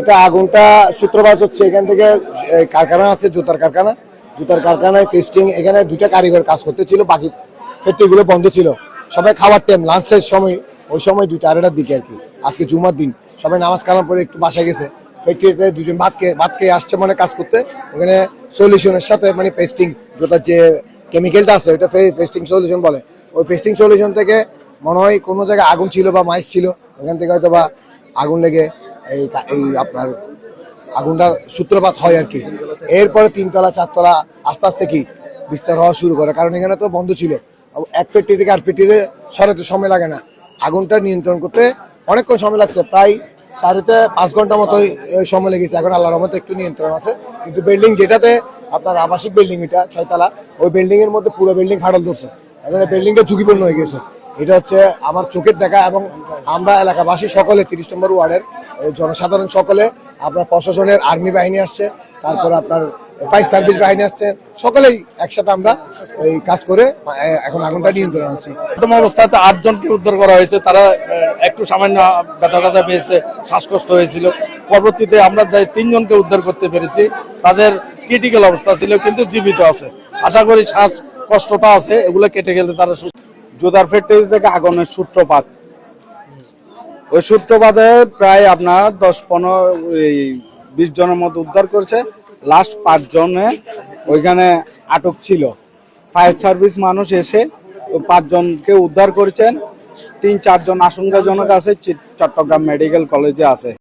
এটা আগুনটা সূত্রপাত হচ্ছে। এখান থেকে কারখানা আছে, জুতার কারখানা। জুতার কারখানায় পেস্টিং এখানে দুইটা কারিগর কাজ করতেছিল, বাকি ফ্যাক্টরিগুলো বন্ধ ছিল। সবাই খাবার টাইম লাঞ্চের সময়, ওই সময় দুইটা আড়াইটার দিকে আর কি। আজকে জুমার দিন, সবাই নামাজ কালাম পরে একটু বাসায় গেছে। ফ্যাক্টরিতে দুজন ভাত খেয়ে ভাত খেয়ে আসছে মানে কাজ করতে। ওখানে সলিউশনের সাথে মানে পেস্টিং জুতার যে কেমিক্যালটা আছে ওটা পেস্টিং সলিউশন বলে। ওই পেস্টিং সলিউশন থেকে মনে হয় কোনো জায়গায় আগুন ছিল বা মাইস ছিল, ওখান থেকে হয়তো বা আগুন লেগে এই এই আপনার আগুনটার সূত্রপাত হয় আর কি। এরপরে তিনতলা, চারতলা আস্তে আস্তে কি বিস্তার হওয়া শুরু করে। কারণ এখানে তো বন্ধ ছিল। এক ফ্যাক্টরি থেকে আর ফ্যাক্টরিতে সরাতে সময় লাগে না। আগুনটা নিয়ন্ত্রণ করতে অনেকক্ষণ সময় লাগছে। প্রায় চারিতে পাঁচ ঘণ্টা মতোই সময় লেগেছে। এখন আল্লাহর রহমতে একটু নিয়ন্ত্রণ আছে। কিন্তু বিল্ডিং যেটাতে আপনার আবাসিক বিল্ডিং এটা, ছয়তলা, ওই বিল্ডিং এর মধ্যে পুরো বিল্ডিং ফাটল ধরছে। এখন বিল্ডিংটা ঝুঁকিপূর্ণ হয়ে গেছে। এটা হচ্ছে আমার চোখের দেখা এবং আমরা এলাকাবাসী সকলে তিরিশ নম্বর ওয়ার্ডের জনসাধারণ সকলে আপনার প্রশাসনের আর্মি বাহিনী আসছে তারপর আপনার ফায়ার সার্ভিস বাহিনী আসছে সকলেই একসাথে আমরা এই কাজ করে এখন আগুনটা নিয়ন্ত্রণ আনছি। প্রথম অবস্থাতে আটজনকে উদ্ধার করা হয়েছে তারা একটু সামান্য ব্যথা ব্যথা পেয়েছে শ্বাসকষ্ট হয়েছিল। পরবর্তীতে আমরা যাই তিনজনকে উদ্ধার করতে পেরেছি তাদের ক্রিটিক্যাল অবস্থা ছিল কিন্তু জীবিত আছে। আশা করি শ্বাস কষ্টটা আছে এগুলো কেটে গেলে তারা সুস্থ জোদার ফ্যাক্টরি থেকে আগুনের সূত্রপাত। ওই সূত্রপাতে প্রায় আপনার দশ পনেরো, এই বিশ জনের মতো উদ্ধার করেছে। লাস্ট পাঁচ জনে ওইখানে আটক ছিল। ফায়ার সার্ভিস মানুষ এসে পাঁচজনকে উদ্ধার করেছেন। তিন চারজন আশঙ্কাজনক আছে চট্টগ্রাম মেডিকেল কলেজে আছে।